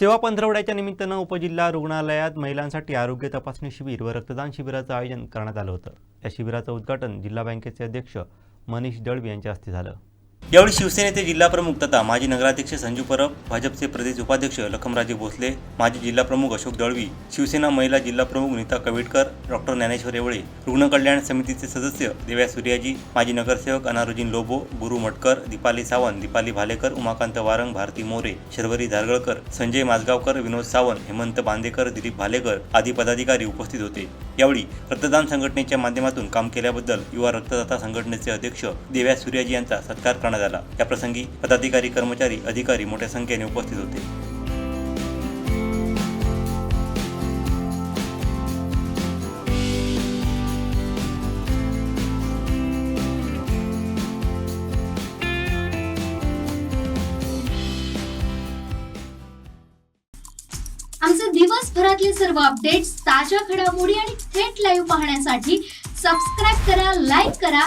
सेवा पंधरवड्याच्या निमित्तानं उपजिल्हा रुग्णालयात महिलांसाठी आरोग्य तपासणी शिबिर व रक्तदान शिबिराचं आयोजन करण्यात आलं होतं. या शिबिराचं उद्घाटन जिल्हा बँकेचे अध्यक्ष मनीष दळवी यांच्या हस्ते झालं. यावेळी शिवसेनेचे जिल्हाप्रमुख तथा माजी नगराध्यक्ष संजू परब भाजपचे प्रदेश उपाध्यक्ष लखमराजे भोसले माजी जिल्हाप्रमुख अशोक दळवी शिवसेना महिला जिल्हाप्रमुख नीता कवेटकर डॉक्टर ज्ञानेश्वर येवळे रुग्ण कल्याण समितीचे सदस्य देव्या सूर्याजी माजी नगरसेवक अनारुजीन लोबो गुरु मटकर दीपाली सावंत दीपाली भालेकर उमाकांत वारंग भारती मोरे शर्वरी धारगळकर संजय माजगावकर विनोद सावंत हेमंत बांदेकर दिलीप भालेकर आदी पदाधिकारी उपस्थित होते. यावेळी रक्तदान संघटनेच्या माध्यमातून काम केल्याबद्दल युवा रक्तदाता संघटनेचे अध्यक्ष देव्या सूर्याजी यांचा सत्कार करण्यात आला याप्रसंगी पदाधिकारी कर्मचारी अधिकारी मोठ्या संख्येने उपस्थित होते. आमचे दिवसभरातले सर्व अपडेट्स ताज्या घडामोडी आणि थेट लाईव्ह पाहण्यासाठी सबस्क्राईब करा लाईक करा